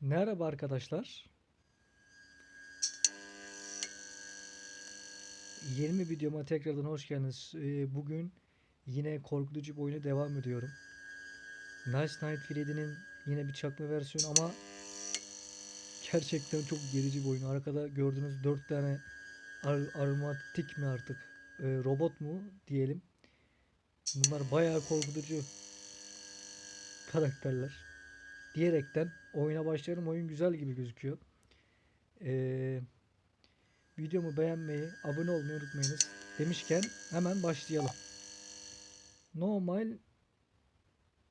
Merhaba arkadaşlar. 20 videoma tekrardan hoş geldiniz. Ee, Bugün yine korkutucu bir oyuna devam ediyorum. Nice Night Freddy'nin yine bir çakma versiyonu ama gerçekten çok gerici bir oyun. Arkada gördüğünüz 4 tane ar aromatik mi artık e, robot mu diyelim. Bunlar bayağı korkutucu karakterler diyerekten oyuna başlarım. Oyun güzel gibi gözüküyor. Ee, videomu beğenmeyi, abone olmayı unutmayınız. Demişken hemen başlayalım. Normal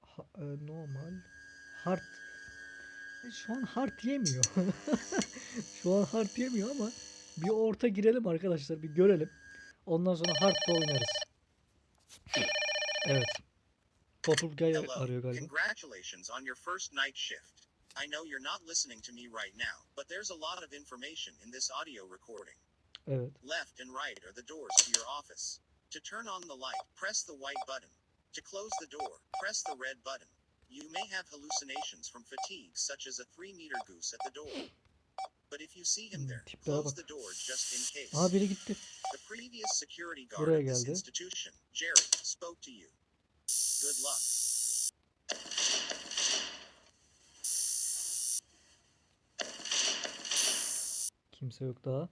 ha- e, normal hard E, şu an hard yemiyor. şu an hard yemiyor ama bir orta girelim arkadaşlar bir görelim. Ondan sonra hard'da oynarız. Evet. Hello. arıyor galiba. Congratulations on your first night shift. I know you're not listening to me right now, but there's a lot of information in this audio recording. Evet. Left and right are the doors to your office. To turn on the light, press the white button. To close the door, press the red button. You may have hallucinations from fatigue, such as a three meter goose at the door. But if you see him Hmm, there, close the door just in case. Aa biri gitti. The previous security guard Buraya of this institution, Jerry, spoke to you. Good luck. Kimse yok daha.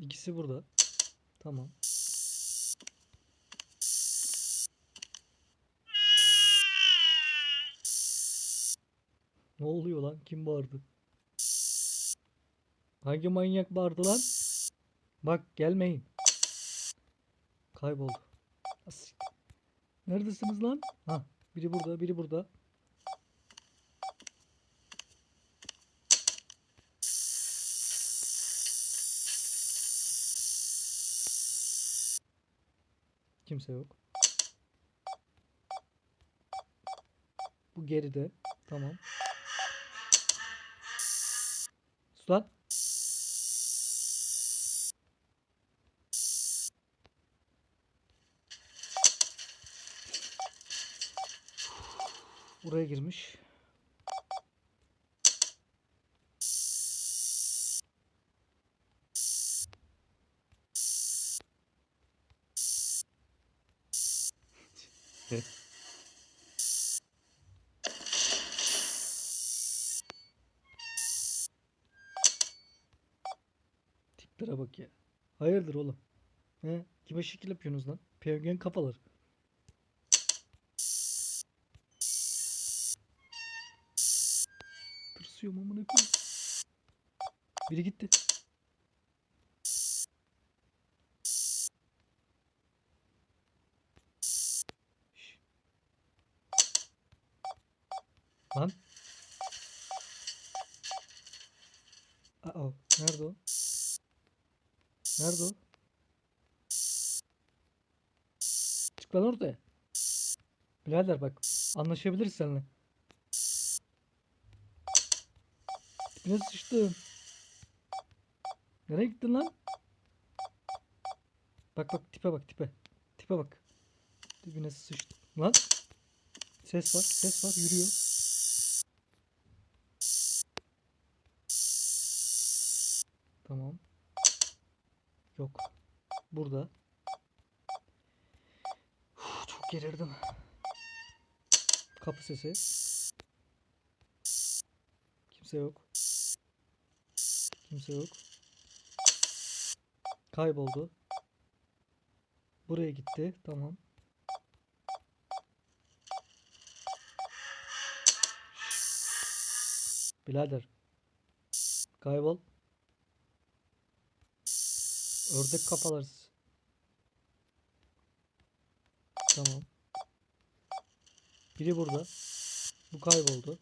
İkisi burada. Tamam. Ne oluyor lan? Kim bağırdı? Hangi manyak bağırdı lan? Bak gelmeyin. Kayboldu. Neredesiniz lan? Ha, biri burada, biri burada. Kimse yok. Bu geride. Tamam. Sus lan. Buraya girmiş. Tiplere bak ya. Hayırdır oğlum? He? Kime şekil yapıyorsunuz lan? Pevgen kafalar. Tırsıyorum amına koyayım. Biri gitti. Lan. Aa, nerede o? Nerede o? Çık lan ortaya. Birader bak anlaşabiliriz seninle. Tipine sıçtım. Nereye gittin lan? Bak bak tipe bak tipe. Tipe bak. Dibine sıçtım. Lan. Ses var ses var yürüyor. Tamam. Yok. Burada. Uf, çok gerildim. Kapı sesi. Kimse yok. Kimse yok. Kayboldu. Buraya gitti. Tamam. Birader. Kaybol. Ördek kafalarız. Tamam. Biri burada. Bu kayboldu.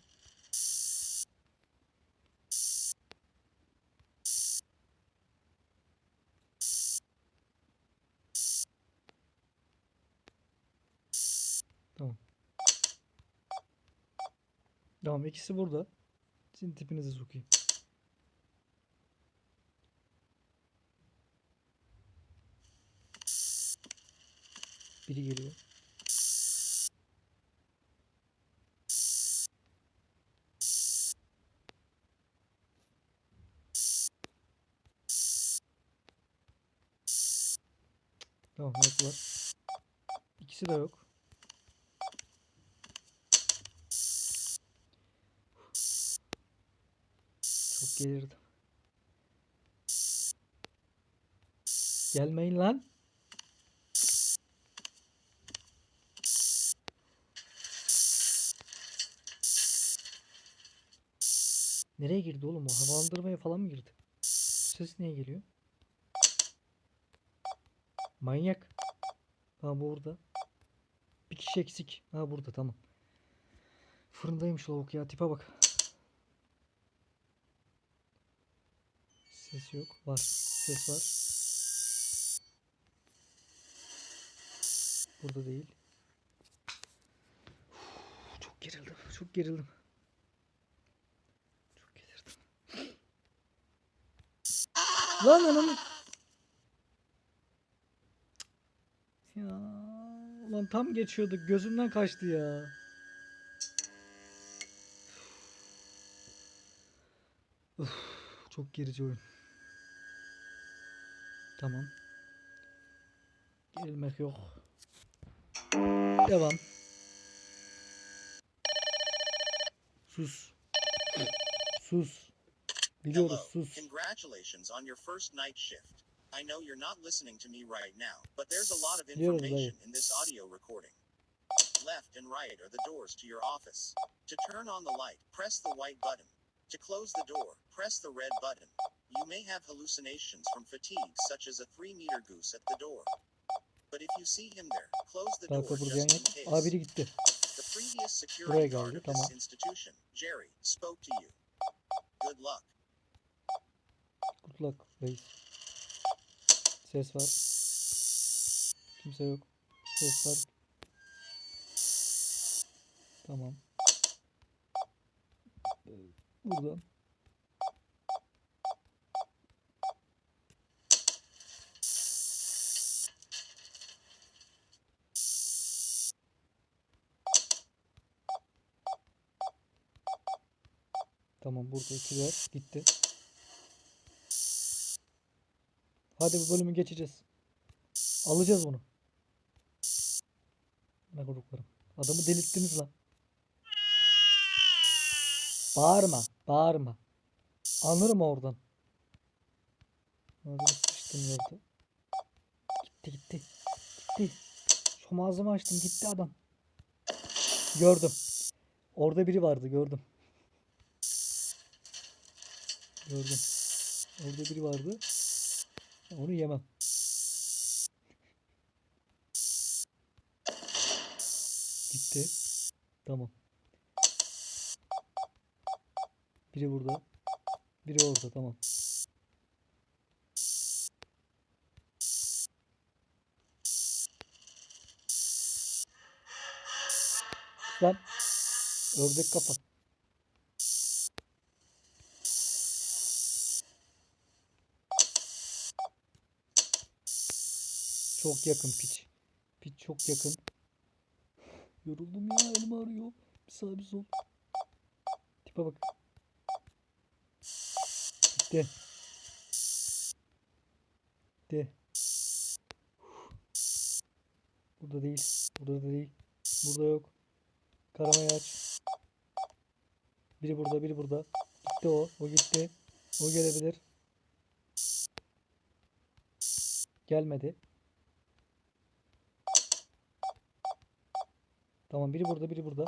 Tamam. Tamam ikisi burada. Sizin tipinizi sokayım. Biri geliyor. Tamam yoklar. İkisi de yok. Çok gelirdim. Gelmeyin lan. Nereye girdi oğlum o? Havalandırmaya falan mı girdi? Ses niye geliyor? Manyak. Ha burada. Bir kişi eksik. Ha burada tamam. Fırındaymış lavuk ya tipe bak. Ses yok. Var. Ses var. Burada değil. Uf, çok gerildim. Çok gerildim. Çok gerildim. Lan anam. Ya lan tam geçiyorduk. Gözümden kaçtı ya. Uf, çok gerici oyun. Tamam. Gerilmek yok. Devam. Sus. Sus. Hello. Congratulations on your first night shift. I know you're not listening to me right now, but there's a lot of information in this audio recording. Left and right are the doors to your office. To turn on the light, press the white button. To close the door, press the red button. You may have hallucinations from fatigue, such as a three meter goose at the door. But if you see him there, close the door just in case. Aa biri gitti. The previous security Buraya guard geldi, of this tamam. institution, Jerry, spoke to you. Good luck. Luck reis. Ses var. Kimse yok. Ses var. Tamam. Buradan. Tamam burada ikiler gitti. Hadi bu bölümü geçeceğiz. Alacağız bunu. Ne koruklarım. Adamı delirttiniz lan. Bağırma. Bağırma. Anırım oradan. Hadi sıçtım yerde. Gitti gitti. Gitti. Şu ağzımı açtım gitti adam. Gördüm. Orada biri vardı gördüm. Gördüm. Orada biri vardı. Onu yemem. Gitti. Tamam. Biri burada. Biri orada. Tamam. Lan. Ördek kafa. Çok yakın piç. Piç çok yakın. Yoruldum ya elim ağrıyor. Bir sağ bir sol. Tipe bak. Gitti. Gitti. Burada değil. Burada da değil. Burada yok. Karamayı aç. Biri burada, biri burada. Gitti o. O gitti. O gelebilir. Gelmedi. Tamam biri burada, biri burada.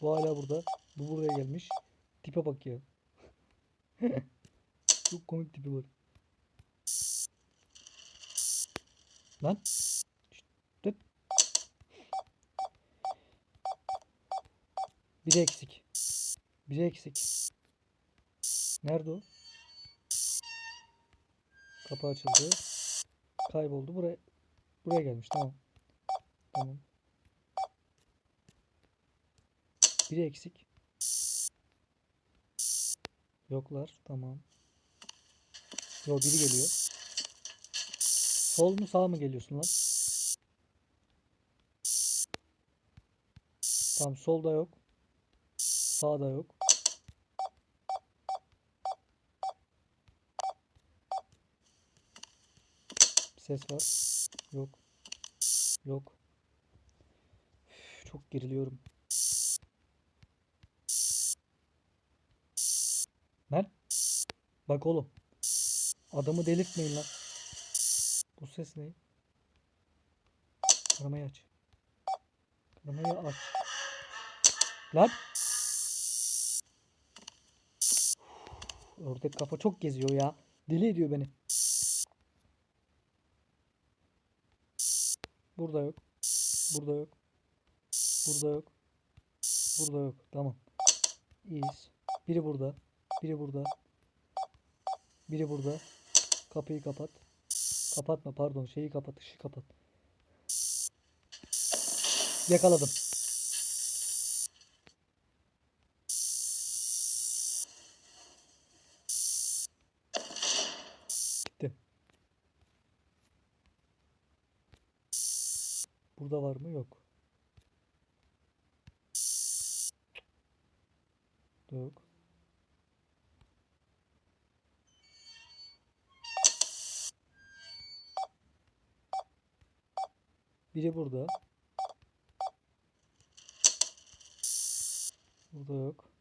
Bu hala burada. Bu buraya gelmiş. Tipe bak ya. Çok komik tipi var. Lan. Şşt. Biri eksik. Biri eksik. Nerede o? Kapı açıldı. Kayboldu. Buraya buraya gelmiş. Tamam. Tamam. Biri eksik. Yoklar. Tamam. Yo biri geliyor. Sol mu sağ mı geliyorsun lan? Tamam solda yok. Sağda yok. Ses var. Yok. Yok. Üf, çok geriliyorum. Lan. Bak oğlum. Adamı delirtmeyin lan. Bu ses ne? Karamayı aç. Karamayı aç. Lan. Ördek kafa çok geziyor ya. Deli ediyor beni. Burada yok. Burada yok. Burada yok. Burada yok. Tamam. İyiyiz. Biri burada. Biri burada. Biri burada. Kapıyı kapat. Kapatma pardon. Şeyi kapat. ışığı kapat. Yakaladım. Gitti. Burada var mı? Yok. Yok. Biri burada. Burada yok.